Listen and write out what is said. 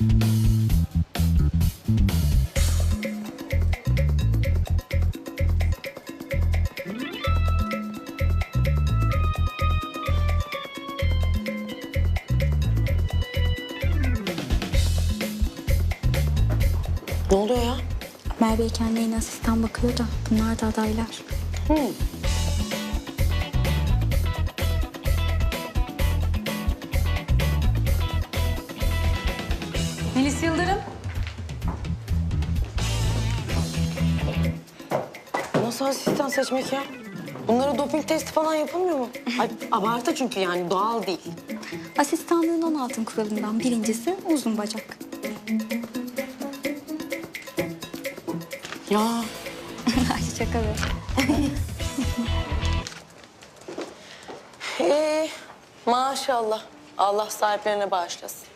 Ne oluyor ya? Merve'ye kendi yeni asistan bakıyor da bunlar da adaylar. Hı. Melis Yıldırım. Nasıl asistan seçmek ya? Bunlara doping testi falan yapılmıyor mu? Ay, abartı çünkü yani doğal değil. Asistanlığın 16 kuralından birincisi uzun bacak. Ya Ay şaka be. ee, maşallah. Allah sahiplerine bağışlasın.